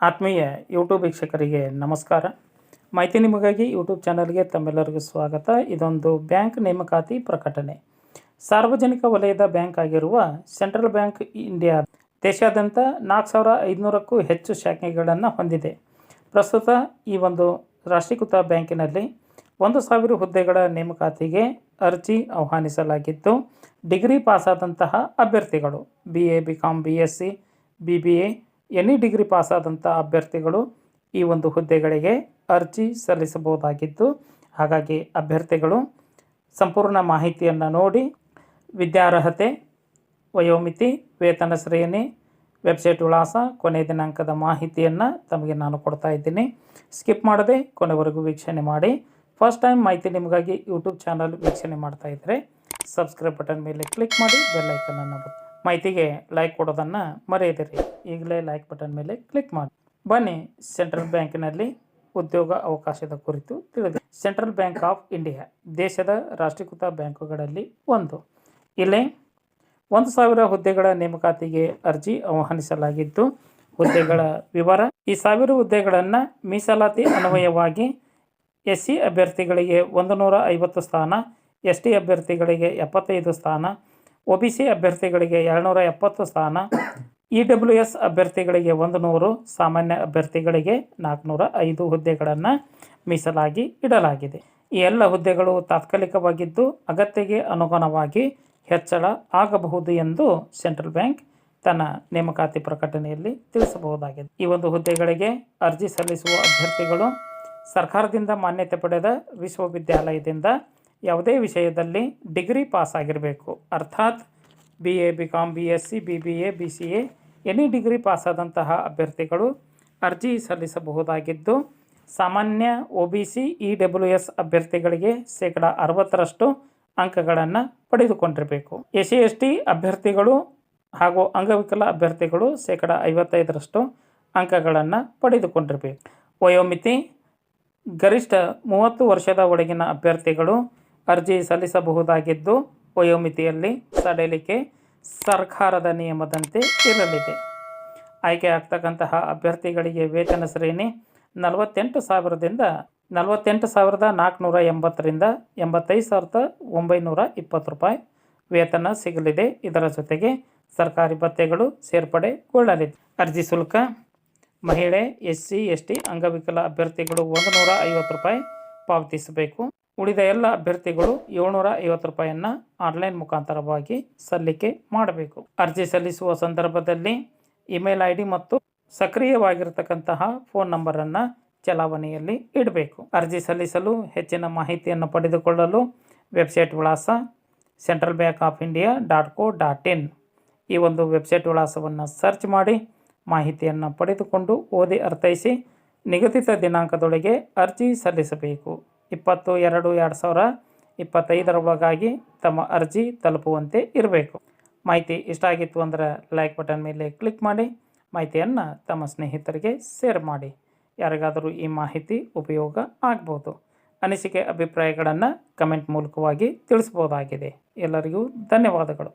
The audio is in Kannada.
ಆತ್ಮೀಯ ಯೂಟ್ಯೂಬ್ ವೀಕ್ಷಕರಿಗೆ ನಮಸ್ಕಾರ. ಮಾಹಿತಿ ನಿಮಗಾಗಿ ಯೂಟ್ಯೂಬ್ ಚಾನಲ್ಗೆ ತಮ್ಮೆಲ್ಲರಿಗೂ ಸ್ವಾಗತ. ಇದೊಂದು ಬ್ಯಾಂಕ್ ನೇಮಕಾತಿ ಪ್ರಕಟಣೆ. ಸಾರ್ವಜನಿಕ ವಲಯದ ಬ್ಯಾಂಕ್ ಆಗಿರುವ ಸೆಂಟ್ರಲ್ ಬ್ಯಾಂಕ್ ಇಂಡಿಯಾ ದೇಶಾದ್ಯಂತ ನಾಲ್ಕು ಸಾವಿರ ಐದುನೂರಕ್ಕೂ ಹೆಚ್ಚು ಶಾಖೆಗಳನ್ನು ಹೊಂದಿದೆ. ಪ್ರಸ್ತುತ ಈ ಒಂದು ರಾಷ್ಟ್ರೀಕೃತ ಬ್ಯಾಂಕಿನಲ್ಲಿ ಒಂದು ಸಾವಿರ ಹುದ್ದೆಗಳ ನೇಮಕಾತಿಗೆ ಅರ್ಜಿ ಆಹ್ವಾನಿಸಲಾಗಿದ್ದು ಡಿಗ್ರಿ ಪಾಸಾದಂತಹ ಅಭ್ಯರ್ಥಿಗಳು B A B com B S C B B A any degree ಪಾಸಾದಂಥ ಅಭ್ಯರ್ಥಿಗಳು ಈ ಒಂದು ಹುದ್ದೆಗಳಿಗೆ ಅರ್ಜಿ ಸಲ್ಲಿಸಬಹುದಾಗಿದ್ದು, ಹಾಗಾಗಿ ಅಭ್ಯರ್ಥಿಗಳು ಸಂಪೂರ್ಣ ಮಾಹಿತಿಯನ್ನು ನೋಡಿ ವಿದ್ಯಾರ್ಹತೆ, ವಯೋಮಿತಿ, ವೇತನ ಶ್ರೇಣಿ, ವೆಬ್ಸೈಟ್ ವಿಳಾಸ ಕೊನೆಯ ದಿನಾಂಕದ ಮಾಹಿತಿಯನ್ನು ತಮಗೆ ನಾನು ಕೊಡ್ತಾ ಇದ್ದೀನಿ ಸ್ಕಿಪ್ ಮಾಡದೆ ಕೊನೆವರೆಗೂ ವೀಕ್ಷಣೆ ಮಾಡಿ ಫಸ್ಟ್ ಟೈಮ್ ಮಾಹಿತಿ ನಿಮಗಾಗಿ ಯೂಟ್ಯೂಬ್ ಚಾನಲ್ ವೀಕ್ಷಣೆ ಮಾಡ್ತಾ ಇದ್ದರೆ ಸಬ್ಸ್ಕ್ರೈಬ್ ಬಟನ್ ಮೇಲೆ ಕ್ಲಿಕ್ ಮಾಡಿ ಬೆಲ್ ಬರ್ತೀನಿ ಒತ್ತಿ. ಮಾಹಿತಿಗೆ ಲೈಕ್ ಕೊಡೋದನ್ನು ಮರೆಯದಿರಿ. ಈಗಲೇ ಲೈಕ್ ಬಟನ್ ಮೇಲೆ ಕ್ಲಿಕ್ ಮಾಡಿ. ಬನ್ನಿ ಸೆಂಟ್ರಲ್ ಬ್ಯಾಂಕಿನಲ್ಲಿ ಉದ್ಯೋಗ ಅವಕಾಶದ ಕುರಿತು ತಿಳಿದು ಸೆಂಟ್ರಲ್ ಬ್ಯಾಂಕ್ ಆಫ್ ಇಂಡಿಯಾ ದೇಶದ ರಾಷ್ಟ್ರೀಕೃತ ಬ್ಯಾಂಕುಗಳಲ್ಲಿ ಒಂದು. ಇಲ್ಲಿ ಒಂದು ಸಾವಿರ ಹುದ್ದೆಗಳ ನೇಮಕಾತಿಗೆ ಅರ್ಜಿ ಆಹ್ವಾನಿಸಲಾಗಿದ್ದು, ಹುದ್ದೆಗಳ ವಿವರ ಈ ಸಾವಿರ ಹುದ್ದೆಗಳನ್ನು ಮೀಸಲಾತಿ ಅನ್ವಯವಾಗಿ ಎಸ್ ಸಿ ಅಭ್ಯರ್ಥಿಗಳಿಗೆ ಒಂದು ನೂರ ಐವತ್ತು ಸ್ಥಾನ ಎಸ್ ಟಿ ಅಭ್ಯರ್ಥಿಗಳಿಗೆ ಎಪ್ಪತ್ತೈದು ಸ್ಥಾನ ಒ ಬಿ ಸಿ ಅಭ್ಯರ್ಥಿಗಳಿಗೆ ಎರಡುನೂರ ಎಪ್ಪತ್ತು ಸ್ಥಾನ ಇ ಡಬ್ಲ್ಯೂ ಎಸ್ ಅಭ್ಯರ್ಥಿಗಳಿಗೆ ಒಂದು ನೂರು ಸಾಮಾನ್ಯ ಅಭ್ಯರ್ಥಿಗಳಿಗೆ ನಾಲ್ಕುನೂರ ಐದು ಹುದ್ದೆಗಳನ್ನು ಮೀಸಲಾಗಿ ಇಡಲಾಗಿದೆ. ಈ ಎಲ್ಲ ಹುದ್ದೆಗಳು ತಾತ್ಕಾಲಿಕವಾಗಿದ್ದು ಅಗತ್ಯಗೆ ಅನುಗುಣವಾಗಿ ಹೆಚ್ಚಳ ಆಗಬಹುದು ಎಂದು ಸೆಂಟ್ರಲ್ ಬ್ಯಾಂಕ್ ತನ್ನ ನೇಮಕಾತಿ ಪ್ರಕಟಣೆಯಲ್ಲಿ ತಿಳಿಸಬಹುದಾಗಿದೆ. ಈ ಒಂದು ಹುದ್ದೆಗಳಿಗೆ ಅರ್ಜಿ ಸಲ್ಲಿಸುವ ಅಭ್ಯರ್ಥಿಗಳು ಸರ್ಕಾರದಿಂದ ಮಾನ್ಯತೆ ಪಡೆದ ವಿಶ್ವವಿದ್ಯಾಲಯದಿಂದ ಯಾವುದೇ ವಿಷಯದಲ್ಲಿ ಡಿಗ್ರಿ ಪಾಸ್ ಆಗಿರಬೇಕು ಅರ್ಥಾತ್ B A, B com B S C, B B A, B C A, any degree ಪಾಸಾದಂತಹ ಅಭ್ಯರ್ಥಿಗಳು ಅರ್ಜಿ ಸಲ್ಲಿಸಬಹುದಾಗಿದ್ದು, ಸಾಮಾನ್ಯ O B C, E W S ಅಭ್ಯರ್ಥಿಗಳಿಗೆ ಶೇಕಡ ಅರವತ್ತರಷ್ಟು ಅಂಕಗಳನ್ನು ಪಡೆದುಕೊಂಡಿರಬೇಕು. ಎಸ್ ಸಿ, ಎಸ್ ಟಿ ಅಭ್ಯರ್ಥಿಗಳು ಹಾಗೂ ಅಂಗವಿಕಲ ಅಭ್ಯರ್ಥಿಗಳು ಶೇಕಡ ಐವತ್ತೈದರಷ್ಟು ಅಂಕಗಳನ್ನು ಪಡೆದುಕೊಂಡಿರಬೇಕು. ವಯೋಮಿತಿ, ಗರಿಷ್ಠ ಮೂವತ್ತು ವರ್ಷದ ಒಳಗಿನ ಅಭ್ಯರ್ಥಿಗಳು ಅರ್ಜಿ ಸಲ್ಲಿಸಬಹುದಾಗಿದ್ದು ವಯೋಮಿತಿಯಲ್ಲಿ ಸಡಿಲಿಕೆ ಸರ್ಕಾರದ ನಿಯಮದಂತೆ ಇರಲಿದೆ. ಆಯ್ಕೆ ಆಗ್ತಕ್ಕಂತಹ ಅಭ್ಯರ್ಥಿಗಳಿಗೆ ವೇತನ ಶ್ರೇಣಿ ನಲವತ್ತೆಂಟು ಸಾವಿರದಿಂದ ನಲವತ್ತೆಂಟು ಸಾವಿರದ ನಾಲ್ಕುನೂರ ಎಂಬತ್ತರಿಂದ ಎಂಬತ್ತೈದು ಸಾವಿರದ ಒಂಬೈನೂರ ಇಪ್ಪತ್ತು ರೂಪಾಯಿ ವೇತನ ಸಿಗಲಿದೆ. ಇದರ ಜೊತೆಗೆ ಸರ್ಕಾರಿ ಭತ್ಯೆಗಳು ಸೇರ್ಪಡೆಗೊಳ್ಳಲಿದೆ. ಅರ್ಜಿ ಶುಲ್ಕ, ಮಹಿಳೆ ಎಸ್ ಸಿ ಎಸ್ ಟಿ ಅಂಗವಿಕಲ ಅಭ್ಯರ್ಥಿಗಳು ಒಂದು ನೂರ ಐವತ್ತು ರೂಪಾಯಿ ಪಾವತಿಸಬೇಕು. ಉಳಿದ ಎಲ್ಲ ಅಭ್ಯರ್ಥಿಗಳು ಏಳ್ನೂರ ಐವತ್ತು ರೂಪಾಯಿಯನ್ನು ಆನ್ಲೈನ್ ಮುಖಾಂತರವಾಗಿ ಸಲ್ಲಿಕೆ ಮಾಡಬೇಕು. ಅರ್ಜಿ ಸಲ್ಲಿಸುವ ಸಂದರ್ಭದಲ್ಲಿ ಇಮೇಲ್ ಐ ಮತ್ತು ಸಕ್ರಿಯವಾಗಿರತಕ್ಕಂತಹ ಫೋನ್ ನಂಬರನ್ನು ಚಲಾವಣೆಯಲ್ಲಿ ಇಡಬೇಕು. ಅರ್ಜಿ ಸಲ್ಲಿಸಲು ಹೆಚ್ಚಿನ ಮಾಹಿತಿಯನ್ನು ಪಡೆದುಕೊಳ್ಳಲು ವೆಬ್ಸೈಟ್ ವಿಳಾಸ central bank of India dot co dot in. ಈ ಒಂದು ವೆಬ್ಸೈಟ್ ವಿಳಾಸವನ್ನು ಸರ್ಚ್ ಮಾಡಿ ಮಾಹಿತಿಯನ್ನು ಪಡೆದುಕೊಂಡು ಓದಿ ಅರ್ಥೈಸಿ ನಿಗದಿತ ದಿನಾಂಕದೊಳಗೆ ಅರ್ಜಿ ಸಲ್ಲಿಸಬೇಕು. ಇಪ್ಪತ್ತು, ಎರಡು ಎರಡು ಸಾವಿರ ಇಪ್ಪತ್ತೈದರ ಒಳಗಾಗಿ ತಮ್ಮ ಅರ್ಜಿ ತಲುಪುವಂತೆ ಇರಬೇಕು. ಮಾಹಿತಿ ಇಷ್ಟ ಆಗಿತ್ತು ಅಂದರೆ ಲೈಕ್ ಬಟನ್ ಮೇಲೆ ಕ್ಲಿಕ್ ಮಾಡಿ, ಮಾಹಿತಿಯನ್ನು ತಮ್ಮ ಸ್ನೇಹಿತರಿಗೆ ಶೇರ್ ಮಾಡಿ. ಯಾರಿಗಾದರೂ ಈ ಮಾಹಿತಿ ಉಪಯೋಗ ಆಗ್ಬೋದು. ಅನಿಸಿಕೆ, ಅಭಿಪ್ರಾಯಗಳನ್ನು ಕಮೆಂಟ್ ಮೂಲಕವಾಗಿ ತಿಳಿಸ್ಬೋದಾಗಿದೆ ಎಲ್ಲರಿಗೂ ಧನ್ಯವಾದಗಳು.